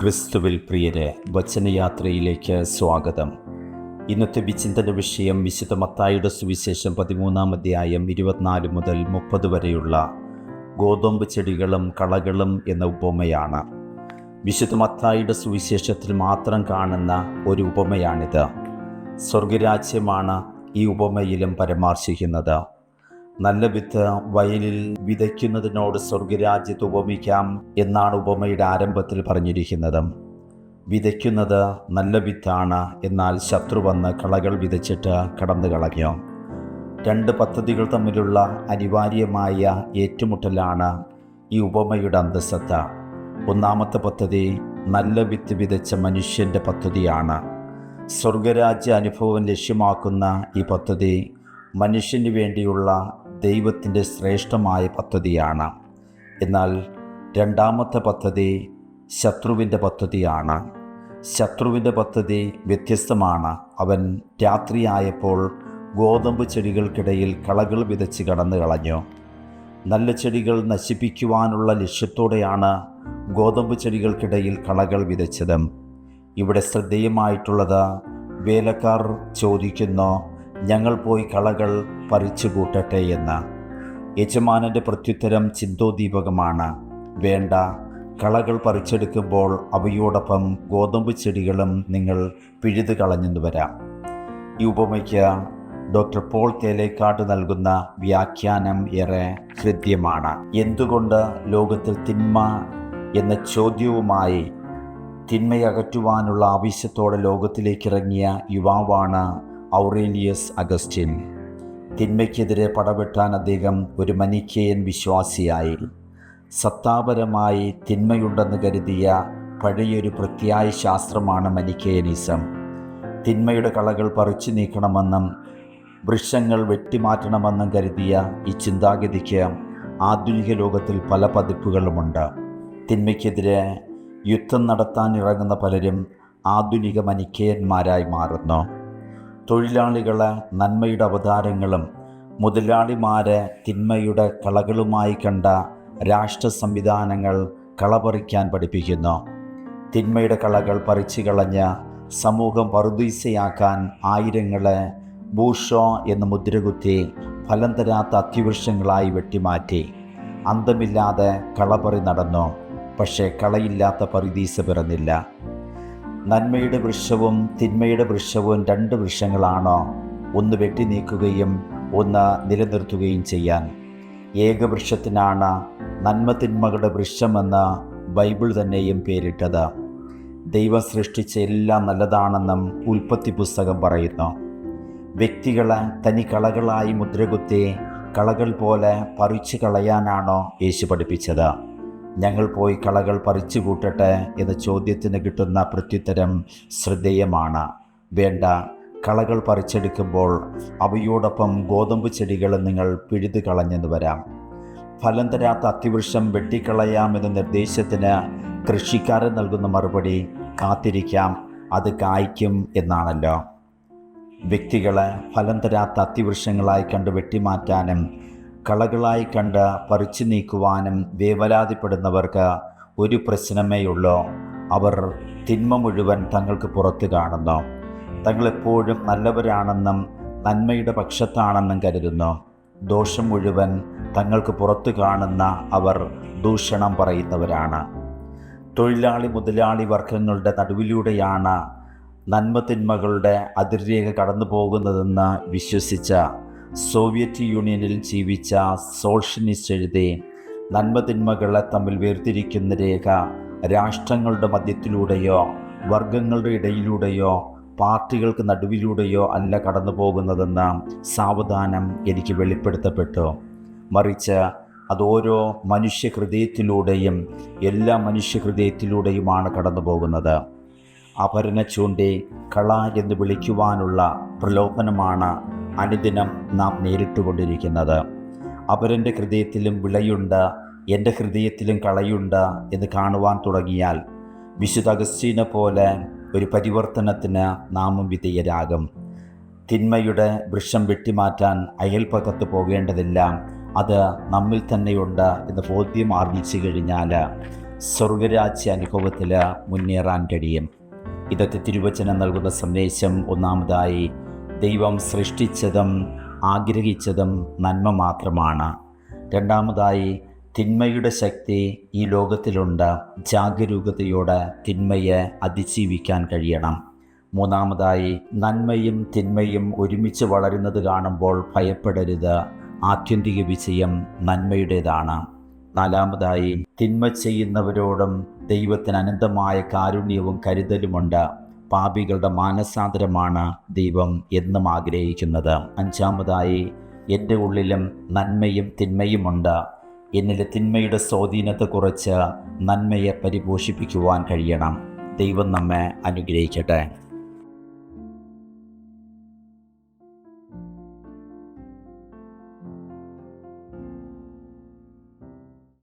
ക്രിസ്തുവിൽ പ്രിയരെ വചനയാത്രയിലേക്ക് സ്വാഗതം. ഇന്നത്തെ വിചിന്തന വിഷയം വിശുദ്ധ മത്തായുടെ സുവിശേഷം പതിമൂന്നാം അധ്യായം ഇരുപത്തിനാല് മുതൽ മുപ്പത് വരെയുള്ള ഗോതമ്പ് ചെടികളും കളകളും എന്ന ഉപമയാണ്. വിശുദ്ധ മത്തായുടെ സുവിശേഷത്തിൽ മാത്രം കാണുന്ന ഒരു ഉപമയാണിത്. സ്വർഗരാജ്യമാണ് ഈ ഉപമയിലും പരാമർശിക്കുന്നത്. നല്ല വിത്ത് വയലിൽ വിതയ്ക്കുന്നതിനോട് സ്വർഗരാജ്യത്ത് ഉപമിക്കാം എന്നാണ് ഉപമയുടെ ആരംഭത്തിൽ പറഞ്ഞിരിക്കുന്നത്. വിതയ്ക്കുന്നത് നല്ല വിത്താണ് എന്നാൽ ശത്രു വന്ന് കളകൾ വിതച്ചിട്ട് കടന്നു കളഞ്ഞു. രണ്ട് പദ്ധതികൾ തമ്മിലുള്ള അനിവാര്യമായ ഏറ്റുമുട്ടലാണ് ഈ ഉപമയുടെ അന്തസ്സത്ത. ഒന്നാമത്തെ പദ്ധതി നല്ല വിത്ത് വിതച്ച മനുഷ്യന്റെ പദ്ധതിയാണ്. സ്വർഗരാജ്യ അനുഭവം ലക്ഷ്യമാക്കുന്ന ഈ പദ്ധതി മനുഷ്യന് വേണ്ടിയുള്ള ദൈവത്തിന്റെ ശ്രേഷ്ഠമായ പദ്ധതിയാണ്. എന്നാൽ രണ്ടാമത്തെ പദ്ധതി ശത്രുവിന്റെ പദ്ധതിയാണ്. ശത്രുവിന്റെ പദ്ധതി വ്യത്യസ്തമാണ്. അവൻ രാത്രിയായപ്പോൾ ഗോതമ്പ് ചെടികൾക്കിടയിൽ കളകൾ വിതച്ച് കടന്നു കളഞ്ഞു. നല്ല ചെടികൾ നശിപ്പിക്കുവാനുള്ള ലക്ഷ്യത്തോടെയാണ് ഗോതമ്പ് ചെടികൾക്കിടയിൽ കളകൾ വിതച്ചത്. ഇവിടെ ശ്രദ്ധേയമായിട്ടുള്ളത് വേലക്കാർ ചോദിക്കുന്നു ഞങ്ങൾ പോയി കളകൾ പറിച്ചു കൂട്ടട്ടെ എന്ന്. യജമാനന്റെ പ്രത്യുത്തരം ചിന്തോദീപകമാണ്. വേണ്ട കളകൾ പറിച്ചെടുക്കുമ്പോൾ അവയോടൊപ്പം ഗോതമ്പ് ചെടികളും നിങ്ങൾ പിഴുതു കളഞ്ഞെന്ന് വരാം. ഈ ഉപമയ്ക്ക് ഡോക്ടർ പോൾ തേലേക്കാട് നൽകുന്ന വ്യാഖ്യാനം ഏറെ ഹൃദ്യമാണ്. എന്തുകൊണ്ട് ലോകത്തിൽ തിന്മ എന്ന ചോദ്യവുമായി തിന്മയകറ്റുവാനുള്ള ആവശ്യത്തോടെ ലോകത്തിലേക്കിറങ്ങിയ യുവാവാണ് ഔറേലിയസ് അഗസ്റ്റിൻ. തിന്മയ്ക്കെതിരെ പടവെട്ടാൻ അദ്ദേഹം ഒരു മനിക്കേയൻ വിശ്വാസിയായി. സത്താപരമായി തിന്മയുണ്ടെന്ന് കരുതിയ പഴയൊരു പ്രത്യായ ശാസ്ത്രമാണ് മനിക്കേയനിസം. തിന്മയുടെ കളകൾ പറിച്ചു നീക്കണമെന്നും വൃക്ഷങ്ങൾ വെട്ടിമാറ്റണമെന്നും കരുതിയ ഈ ചിന്താഗതിക്ക് ആധുനിക ലോകത്തിൽ പല പതിപ്പുകളുമുണ്ട്. തിന്മയ്ക്കെതിരെ യുദ്ധം നടത്താൻ ഇറങ്ങുന്ന പലരും ആധുനിക മനിക്കേയന്മാരായി മാറുന്നു. തൊഴിലാളികളെ നന്മയുടെ അവതാരങ്ങളും മുതലാളിമാരെ തിന്മയുടെ കളകളുമായി കണ്ട രാഷ്ട്ര സംവിധാനങ്ങൾ കളപറിക്കാൻ പഠിപ്പിക്കുന്നു. തിന്മയുടെ കളകൾ പറിച്ചു കളഞ്ഞ് സമൂഹം പറുദീസയാക്കാൻ ആയിരങ്ങളെ ബൂഷോ എന്ന് മുദ്രകുത്തി ഫലം തരാത്ത അത്യവൃക്ഷങ്ങളായി വെട്ടിമാറ്റി. അന്തമില്ലാതെ കളപറി നടന്നു. പക്ഷേ കളയില്ലാത്ത പറുദീസ പിറന്നില്ല. നന്മയുടെ വൃക്ഷവും തിന്മയുടെ വൃക്ഷവും രണ്ട് വൃക്ഷങ്ങളാണ്? ഒന്ന് വെട്ടി നീക്കുകയും ഒന്ന് നിലനിർത്തുകയും ചെയ്യാൻ. ഏകവൃക്ഷത്തിനാണ് നന്മ തിന്മകളുടെ വൃക്ഷമെന്ന് ബൈബിൾ തന്നെയും പേരിട്ടത്. ദൈവം സൃഷ്ടിച്ച എല്ലാം നല്ലതാണെന്നും ഉൽപ്പത്തി പുസ്തകം പറയുന്നു. വ്യക്തികളെ തനി കളകളായി മുദ്രകുത്തി കളകൾ പോലെ പറിച്ചു കളയാനാണോ യേശു പഠിപ്പിച്ചത്? ഞങ്ങൾ പോയി കളകൾ പറിച്ചു കൂട്ടട്ടെ എന്ന ചോദ്യത്തിന് കിട്ടുന്ന പ്രത്യുത്തരം ശ്രദ്ധേയമാണ്. വേണ്ട കളകൾ പറിച്ചെടുക്കുമ്പോൾ അവയോടൊപ്പം ഗോതമ്പ് ചെടികൾ നിങ്ങൾ പിഴുതു കളഞ്ഞെന്ന് വരാം. ഫലം തരാത്ത അത്തിവൃക്ഷം വെട്ടിക്കളയാമെന്ന നിർദ്ദേശത്തിന് കൃഷിക്കാരൻ നൽകുന്ന മറുപടി കാത്തിരിക്കാം അത് കായ്ക്കും എന്നാണല്ലോ. വ്യക്തികളെ ഫലം തരാത്ത അത്തിവൃക്ഷങ്ങളായി കണ്ട് വെട്ടിമാറ്റാനും കളകളായി കണ്ട് പറിച്ചു നീക്കുവാനും വേവലാതിപ്പെടുന്നവർക്ക് ഒരു പ്രശ്നമേയുള്ളൂ. അവർ തിന്മ മുഴുവൻ തങ്ങൾക്ക് പുറത്ത് കാണുന്നു. തങ്ങളെപ്പോഴും നല്ലവരാണെന്നും നന്മയുടെ പക്ഷത്താണെന്നും കരുതുന്നു. ദോഷം മുഴുവൻ തങ്ങൾക്ക് പുറത്തു കാണുന്ന അവർ ദൂഷണം പറയുന്നവരാണ്. തൊഴിലാളി മുതലാളി വർഗങ്ങളുടെ നടുവിലൂടെയാണ് നന്മ തിന്മകളുടെ അതിർരേഖ കടന്നു പോകുന്നതെന്ന് വിശ്വസിച്ച സോവിയറ്റ് യൂണിയനിൽ ജീവിച്ച സോഷ്യലിസ്റ്റ് എഴുതി നന്മതിന്മകളെ തമ്മിൽ വേർതിരിക്കുന്ന രേഖ രാഷ്ട്രങ്ങളുടെ മധ്യത്തിലൂടെയോ വർഗങ്ങളുടെ ഇടയിലൂടെയോ പാർട്ടികൾക്ക് നടുവിലൂടെയോ അല്ല കടന്നു പോകുന്നതെന്ന് സാവധാനം എനിക്ക് വെളിപ്പെടുത്തപ്പെട്ടു. മറിച്ച് അതോരോ ഓരോ മനുഷ്യ ഹൃദയത്തിലൂടെയും എല്ലാ മനുഷ്യ ഹൃദയത്തിലൂടെയുമാണ് കടന്നു പോകുന്നത് അപരനെ ചൂണ്ടി കള എന്ന് വിളിക്കുവാനുള്ള പ്രലോഭനമാണ് അനുദിനം നാം നേരിട്ടുകൊണ്ടിരിക്കുന്നത്. അവരെന്റെ ഹൃദയത്തിലും വിളയുണ്ട് എന്റെ ഹൃദയത്തിലും കളയുണ്ട് എന്ന് കാണുവാൻ തുടങ്ങിയാൽ വിശുദ്ധ അഗസ്റ്റീനെ പോലെ ഒരു പരിവർത്തനത്തിന് നാമും വിധേയരാകും. തിന്മയുടെ വൃക്ഷം വെട്ടിമാറ്റാൻ അയൽപകത്ത് പോകേണ്ടതില്ല. അത് നമ്മിൽ തന്നെയുണ്ട് എന്ന് ബോധ്യം ആർജിച്ചു കഴിഞ്ഞാൽ സ്വർഗരാജ്യ അനുഭവത്തിൽ മുന്നേറാൻ കഴിയും. ഇതൊക്കെ തിരുവചനം നൽകുന്ന സന്ദേശം ഒന്നാമതായി ദൈവം സൃഷ്ടിച്ചതും ആഗ്രഹിച്ചതും നന്മ മാത്രമാണ്. രണ്ടാമതായി തിന്മയുടെ ശക്തി ഈ ലോകത്തിലുണ്ട്. ജാഗരൂകതയോടെ തിന്മയെ അതിജീവിക്കാൻ കഴിയണം. മൂന്നാമതായി നന്മയും തിന്മയും ഒരുമിച്ച് വളരുന്നത് കാണുമ്പോൾ ഭയപ്പെടരുത്. ആത്യന്തിക വിജയം നന്മയുടേതാണ്. നാലാമതായി തിന്മ ചെയ്യുന്നവരോടും ദൈവത്തിന് അനന്തമായ കാരുണ്യവും കരുതലുമുണ്ട്. പാപികളുടെ മാനസാന്തരമാണ് ദൈവം എന്നും ആഗ്രഹിക്കുന്നത്. അഞ്ചാമതായി എന്റെ ഉള്ളിലും നന്മയും തിന്മയുമുണ്ട്. എന്നിലെ തിന്മയുടെ സ്വാധീനത്തെ കുറിച്ച് നന്മയെ പരിപോഷിപ്പിക്കുവാൻ കഴിയണം. ദൈവം നമ്മെ അനുഗ്രഹിക്കട്ടെ.